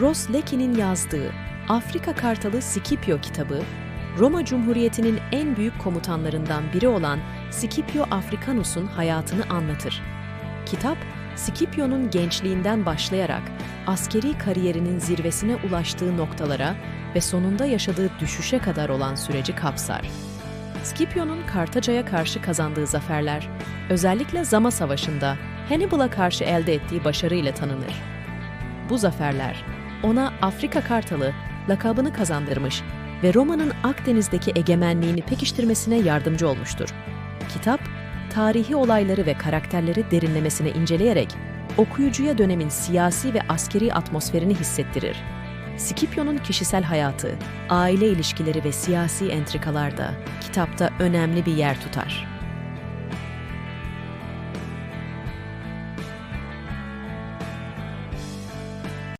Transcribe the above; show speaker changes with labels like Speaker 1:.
Speaker 1: Ross Leckey'nin yazdığı Afrika Kartalı Scipio kitabı, Roma Cumhuriyeti'nin en büyük komutanlarından biri olan Scipio Africanus'un hayatını anlatır. Kitap, Scipio'nun gençliğinden başlayarak askeri kariyerinin zirvesine ulaştığı noktalara ve sonunda yaşadığı düşüşe kadar olan süreci kapsar. Scipio'nun Kartaca'ya karşı kazandığı zaferler, özellikle Zama Savaşı'nda Hannibal'a karşı elde ettiği başarıyla tanınır. Bu zaferler, ona Afrika Kartalı lakabını kazandırmış ve Roma'nın Akdeniz'deki egemenliğini pekiştirmesine yardımcı olmuştur. Kitap, tarihi olayları ve karakterleri derinlemesine inceleyerek okuyucuya dönemin siyasi ve askeri atmosferini hissettirir. Scipio'nun kişisel hayatı, aile ilişkileri ve siyasi entrikalar da kitapta önemli bir yer tutar.